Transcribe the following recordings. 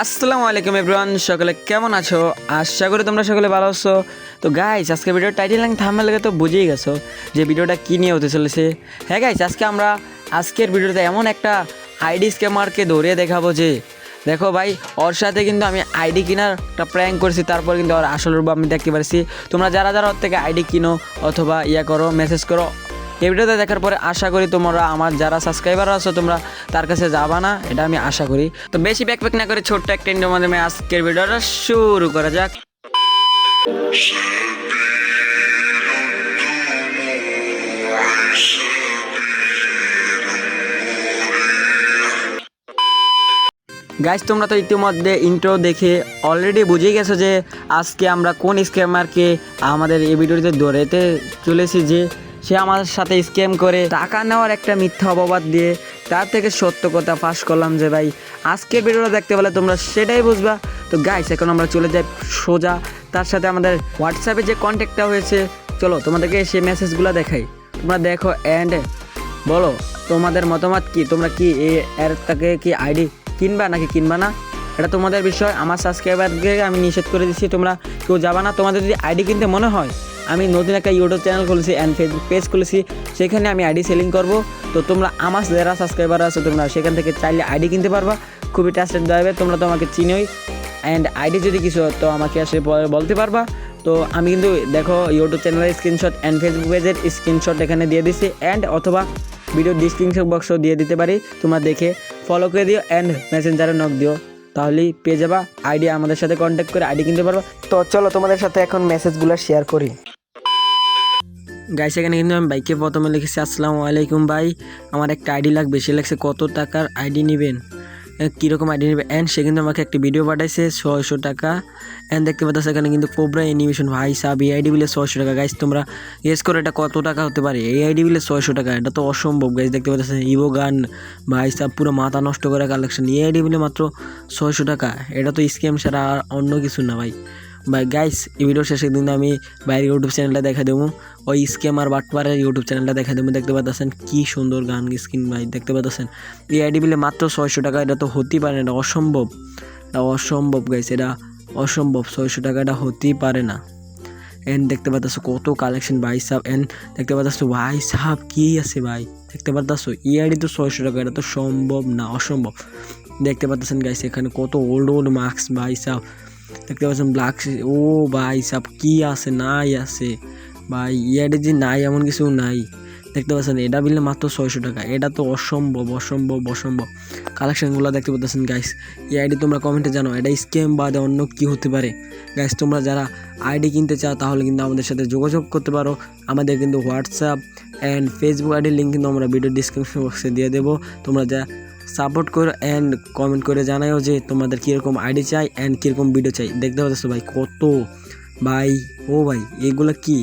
আসসালামু আলাইকুম এভরিওয়ান সকলে কেমন আছো? আশা করি তোমরা সকলে ভালো আছো। তো গাইস আজকে ভিডিওর টাইটেল থামে লেগে তো বুঝেই গেছো যে ভিডিওটা কী নিয়ে হতে চলেছে। হ্যাঁ গাইস আজকে আমরা, আজকের ভিডিওতে এমন একটা আইডি স্ক্যামারকে ধরিয়ে দেখাবো যে, দেখো ভাই, ওর সাথে কিন্তু আমি আইডি কেনার একটা প্র্যাঙ্ক করেছি, তারপর কিন্তু ওর আসল রূপ আমি দেখতে পারছি। তোমরা যারা যারা ওর থেকে আইডি কিনো অথবা ইয়া করো মেসেজ করো এই ভিডিওটা দেখার পরে আশা করি তোমরা আমার যারা সাবস্ক্রাইবার আছো, তোমরা তার কাছে যাবা না, এটা আমি আশা করি। তো বেশি ব্যাকপ্যাক না করে ছোট্ট একটা ইন্ডোর মাধ্যমে আজকের ভিডিওটা শুরু করা যাক। গাইজ তোমরা তো ইতিমধ্যে ইন্ট্রো দেখে অলরেডি বুঝে গেছো যে আজকে আমরা কোন স্ক্যামারকে আমাদের এই ভিডিওতে ধরেতে চলেছি যে সে আমাদের সাথে স্ক্যাম করে টাকা নেওয়ার একটা মিথ্যা অপবাদ দিয়ে তার থেকে সত্য কথা ফাঁস করলাম যে ভাই, আজকের ভিডিওটা দেখতে পেলে তোমরা সেটাই বুঝবা। তো গাইস এখন আমরা চলে যাই সোজা। তার সাথে আমাদের হোয়াটসঅ্যাপে যে কন্ট্যাক্টটা হয়েছে, চলো তোমাদেরকে সেই মেসেজগুলো দেখাই। তোমরা দেখো অ্যান্ড বলো, তোমাদের মতামত কি? তোমরা কি এ, এর তাকে কি আইডি কিনবা নাকি কিনবা না? এটা তোমাদের বিষয়। আমার সাবস্ক্রাইবারকে আমি নিষেধ করে দিচ্ছি তোমরা কেউ যাবা না। তোমাদের যদি আইডি কিনতে মনে হয় আমি নতুন একটা ইউটিউব চ্যানেল খুলেছি অ্যান্ড ফেসবুক পেজ খুলেছি, সেখানে আমি আইডি সেলিং করব। তো তোমরা আমার যারা সাবস্ক্রাইবার আছে, তোমরা সেখান থেকে চাইলে আইডি কিনতে পারবা। খুবই ট্রাস্টেড দেবে তোমরা তো আমাকে চিনোই। অ্যান্ড আইডি যদি কিছু তো আমাকে আসলে বলতে পারবা। তো আমি কিন্তু দেখো ইউটিউব চ্যানেলের স্ক্রিনশট অ্যান্ড ফেসবুক পেজের স্ক্রিনশট এখানে দিয়ে দিছি। অ্যান্ড অথবা ভিডিও ডিসক্রিপশন বক্সও দিয়ে দিতে পারি। তোমরা দেখে ফলো করে দিও অ্যান্ড মেসেঞ্জারে নক দিও। তাহলেই পেয়ে যাবা। আইডি আমাদের সাথে কন্ট্যাক্ট করে আইডি কিনতে পারবা। তো চলো তোমাদের সাথে এখন মেসেজগুলো শেয়ার করি। গাইস এখানে কিন্তু আমি বাইকে প্রথমে লিখেছি, আসসালামু আলাইকুম ভাই, আমার একটা আইডি লাগবে সে লাগছে, কত টাকার আইডি নেবেন? কীরকম আইডি নেবে? অ্যান্ড সে কিন্তু আমাকে একটা ভিডিও পাঠাইছে, ছয়শো টাকা। অ্যান্ড দেখতে পাচ্ছ, এখানে কিন্তু কোবরা অ্যানিমেশন ভাই সাব এই আইডি বিলে ছয়শো টাকা। গাইস তোমরা গেস করো, এটা কত টাকা হতে পারে? এই আইডি বিলে ছয়শো টাকা, এটা তো অসম্ভব। গাইস দেখতে পাচ্ছ ইভো গান ভাই সাব পুরো মাথা নষ্ট করা কালেকশন এই আইডি বিলে মাত্র ছয়শো টাকা। এটা তো স্ক্যাম ছাড়া আর অন্য কিছু না, ভাই। ভাই গাইস এই ভিডিও শেষে কিন্তু আমি বাইরের ইউটিউব চ্যানেলটা দেখা দেবো। ওই স্ক্যাম আর বাটপারের ইউটিউব চ্যানেলটা দেখা দেবো। দেখতে পাচ্ছেন কি সুন্দর গান স্ক্রিন ভাই, দেখতে পাচ্ছেন? এই আইডি বিলে মাত্র ছয়শো টাকা, এটা তো হতেই পারে না, এটা অসম্ভব। এটা অসম্ভব গাইস এটা অসম্ভব, ছয়শো টাকা এটা হতেই পারে না। এন্ড দেখতে পাচ্ছ কত কালেকশন ভাই সাহ এন্ড দেখতে পাচ্ছ ভাই সাহ কি আছে ভাই? দেখতে পাচ্ছ আইডি তো ছয়শো টাকা, এটা তো সম্ভব না, অসম্ভব। দেখতে পাচ্ছেন গাইস এখানে কত ওল্ড ওল্ড মার্কস ভাই সাহ। দেখতে পাচ্ছেন ব্ল্যাক ও ভাই সব কি আছে নাই আছে ভাই ইয়ারে যে নাই এমন কিছু নাই দেখতে পাচ্ছেন এটা বিলে মাত্র ছয়শো টাকা এটা তো অসম্ভব অসম্ভব অসম্ভব কালেকশনগুলো দেখতে পাচ্ছেন গাইস এই আইডি তোমরা কমেন্টে জানো, এটা স্ক্যাম বাদে অন্য কি হতে পারে। গাইস তোমরা যারা আইডি কিনতে চাও, তাহলে কিন্তু আমাদের সাথে যোগাযোগ করতে পারো। আমাদের কিন্তু হোয়াটসঅ্যাপ অ্যান্ড ফেসবুক আইডির লিঙ্ক কিন্তু আমরা ভিডিও ডিসক্রিপশন বক্সে দিয়ে দেবো। তোমরা যা সাপোর্ট করো অ্যান্ড কমেন্ট করে জানাও যে তোমাদের কীরকম আইডি চাই অ্যান্ড কীরকম ভিডিও চাই। দেখতে পাচ্ছ ভাই কত? ভাই, ও ভাই, এগুলো কি?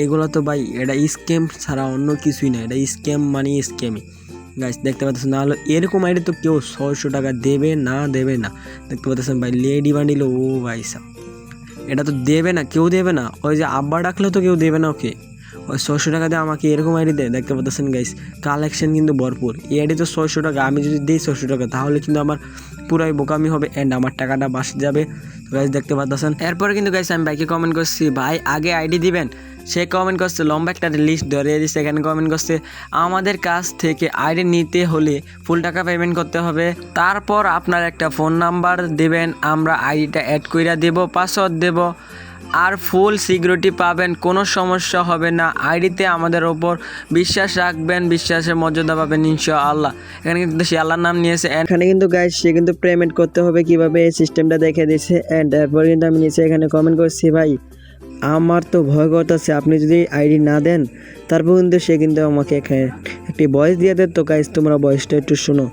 এগুলো তো ভাই, এটা স্ক্যাম ছাড়া অন্য কিছুই না, এটা স্ক্যাম মানে স্ক্যামই গাইস দেখতে পাচ্ছেন না হলে এরকম আইডি তো কেউ ছয়শো টাকা দেবে না দেবে না। দেখতে পাচ্ছেন ভাই লেডি বান্ডিল ও ভাই এটা তো দেবে না, কেউ দেবে না। ওই যে আব্বা ডাকলেও তো কেউ দেবে না ওকে। ওই ছয়শো টাকা দিয়ে আমাকে এরকম আইডি দেয়। দেখতে পাচ্ছেন গাইস কালেকশন কিন্তু ভরপুর। এই আইডি তো ছয়শো টাকা, আমি যদি দিই ছয়শো টাকা, তাহলে কিন্তু আমার পুরাই বোকামি হবে অ্যান্ড আমার টাকাটা বাস যাবে। গাইস দেখতে পাচ্ছেন। এরপরে কিন্তু গাইস আমি বাইকে কমেন্ট করছি, ভাই, আগে আইডি দিবেন? সে কমেন্ট করছে, লম্বা একটা লিস্ট ধরিয়ে দিচ্ছে এখানে কমেন্ট করছে, আমাদের কাছ থেকে আইডি নিতে হলে ফুল টাকা পেমেন্ট করতে হবে। তারপর আপনার একটা ফোন নাম্বার দেবেন, আমরা আইডিটা অ্যাড কইরা দেব পাসওয়ার্ড দেব। আর ফুল সিকিউরিটি পাবেন, কোনো সমস্যা হবে না। আইডিতে আমাদের ওপর বিশ্বাস রাখবেন, বিশ্বাসের মর্যাদা পাবেন, ইনশাআল্লাহ। এখানে কিন্তু সে আল্লাহর নাম নিয়েছে এখানে কিন্তু গাইস সে কিন্তু পেমেন্ট করতে হবে কীভাবে? এই সিস্টেমটা দেখে দিয়েছে অ্যান্ড তারপর কিন্তু আমি নিচে এখানে কমেন্ট করছি, ভাই আমার তো ভয় করতেছে, আপনি যদি আইডি না দেন তারপর কিন্তু সে কিন্তু আমাকে একটি বয়স দিয়ে দেন তো গাইস তোমরা বয়সটা একটু শোনো।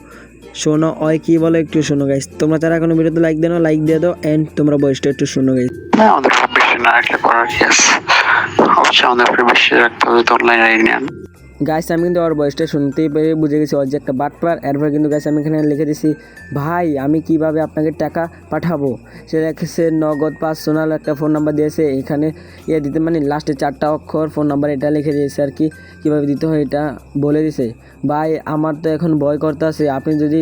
শোনো, ওই কি বলো একটু শোনো গাইস তোমরা তারা এখনও ভিডিওতে লাইক দেন লাইক দিয়ে দাও অ্যান্ড তোমরা ভয়েসটা একটু শোনো গাইস না, আমাদের না রাখলে করার অবশ্যই আমাদের রাখতে হবে অনলাইন আইডি গাইস আমি কিন্তু ওর বয়সটা শুনতেই পেরে বুঝে গেছি ওর যে একটা বাটপার এরপর কিন্তু গাইস আমি এখানে লিখে দিছি, ভাই, আমি কীভাবে আপনাকে টাকা পাঠাবো? সে সে নগদ পার্সোনাল একটা ফোন নাম্বার দিয়েছে, এখানে ইয়ে দিতে মানে লাস্টে চারটা অক্ষর ফোন নাম্বার এটা লিখে দিয়েছে আর কি, কীভাবে দিতে হয় এটা বলে দিছে। ভাই, আমার তো এখন ভয় করতে আছে আপনি যদি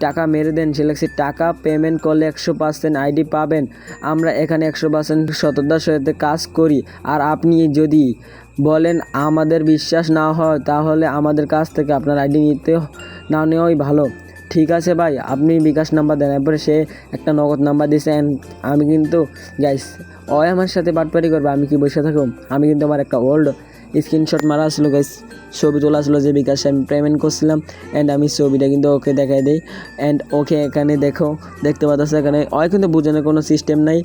টাকা মেরে দেন। সে লাগছে টাকা পেমেন্ট করলে একশো পার্সেন্ট আইডি পাবেন। আমরা এখানে একশো পার্সেন্ট সততার সাথে কাজ করি। আর আপনি যদি বলেন আমাদের বিশ্বাস না হয়, তাহলে আমাদের কাছ থেকে আপনার আইডি নিতে না নেওয়াই ভালো। ঠিক আছে ভাই, আপনি বিকাশ নাম্বার দেন। এরপরে সে একটা নগদ নাম্বার দিয়েছে and আমি কিন্তু গাইস ওই আমার সাথে বাটপারি করবে। আমি কি বসে থাকুম? আমি কিন্তু আমার একটা ওল্ড স্ক্রিনশট মারা আসলো গাইস ছবি তোলা আসলো যে বিকাশে আমি পেমেন্ট করছিলাম অ্যান্ড আমি ছবিটা কিন্তু ওকে দেখাই দিই। অ্যান্ড ওকে এখানে দেখো দেখতে পাচ্ছ এখানে। ওই কিন্তু বোঝানোর কোনো সিস্টেম নাই।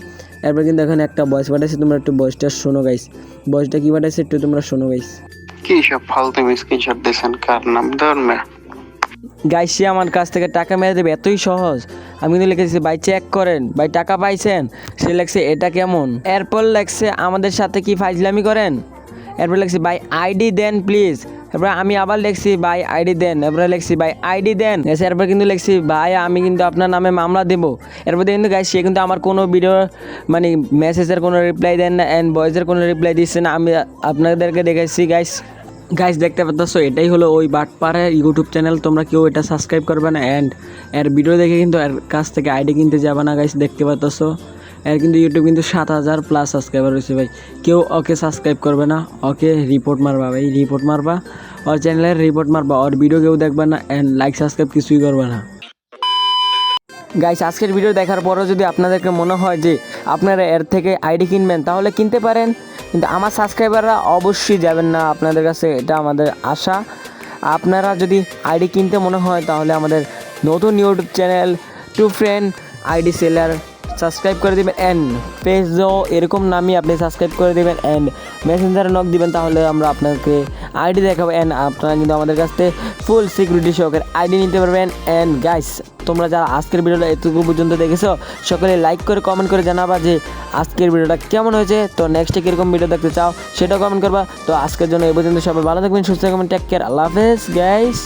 এরপর কিন্তু এখানে একটা বয়স পাঠাইছে তোমরা একটু বয়সটা শোনো গাইস বয়সটা কী পাঠাইছে একটু তোমরা শোনো গাইস কি সব ফালতু স্ক্রিনশট দিয়েছেন কার নাম? ধর্মে গাইস সে আমার কাছ থেকে টাকা মেরে দেবে এতই সহজ। আমি কিন্তু লিখেছি ভাই চেক করেন ভাই টাকা পাইছেন? সে লেখছে এটা কেমন? এরপর লেখছে আমাদের সাথে কি ফাইজলামি করেন? এরপর লেখছি ভাই আইডি দেন প্লিজ এরপর আমি আবার লিখছি ভাই আইডি দেন এরপরে লিখছি ভাই আইডি দেন এসে এরপর কিন্তু লিখছি ভাই, আমি কিন্তু আপনার নামে মামলা দেবো। এরপর কিন্তু গাইস সে কিন্তু আমার কোনো ভিডিও মানে মেসেজের কোনো রিপ্লাই দেন না অ্যান্ড ভয়েসের কোনো রিপ্লাই দিচ্ছে না। আমি আপনাদেরকে দেখেছি গাইস গাইস দেখতে পাচ্ছ, এটাই হলো ওই বাটপাড়ের ইউটিউব চ্যানেল তোমরা কেউ এটা সাবস্ক্রাইব করবে না অ্যান্ড এর ভিডিও দেখে কিন্তু এর কাছ থেকে আইডি কিনতে যাবে না গাইস দেখতে পাচ্ছ। এর কিন্তু ইউটিউব কিন্তু সাত হাজার প্লাস সাবস্ক্রাইবার রয়েছে ভাই। কেউ ওকে সাবস্ক্রাইব করবে না, ওকে রিপোর্ট মারবা ভাই রিপোর্ট মারবা। ওর চ্যানেলের রিপোর্ট মারবা, ওর ভিডিও কেউ দেখবে না অ্যান্ড লাইক সাবস্ক্রাইব কিছুই করবে না। গাইস আজকের ভিডিও দেখার পরও যদি আপনাদেরকে মনে হয় যে আপনারা এর থেকে আইডি কিনবেন, তাহলে কিনতে পারেন। কিন্তু আমার সাবস্ক্রাইবাররা অবশ্যই যাবেন না, আপনাদের কাছে এটা আমাদের আশা। আপনারা যদি আইডি কিনতে মনে হয়, তাহলে আমাদের নতুন YouTube channel two friend ID seller subscribe করে দেবেন অ্যান্ড পেজও এরকম নামই আপনি সাবস্ক্রাইব করে দেবেন অ্যান্ড মেসেঞ্জারে নক দিবেন, তাহলে আমরা আপনাকে আইডি দেখাবো অ্যান্ড আপনারা কিন্তু আমাদের কাছ থেকে ফুল সিকিউরিটি সহকারে আইডি নিতে পারবেন অ্যান্ড গাইস তোমরা যারা আজকের ভিডিওটা এতটুকু পর্যন্ত দেখেছ, সকলে লাইক করে কমেন্ট করে জানাবা যে আজকের ভিডিওটা কেমন হয়েছে। তো নেক্সটে কীরকম ভিডিও দেখতে চাও, সেটাও কমেন্ট করবা। তো আজকের জন্য এই পর্যন্ত সবাই ভালো থাকবেন, সুস্থ থাকবেন টেক কেয়ার আল্লাহ হাফেজ গাইস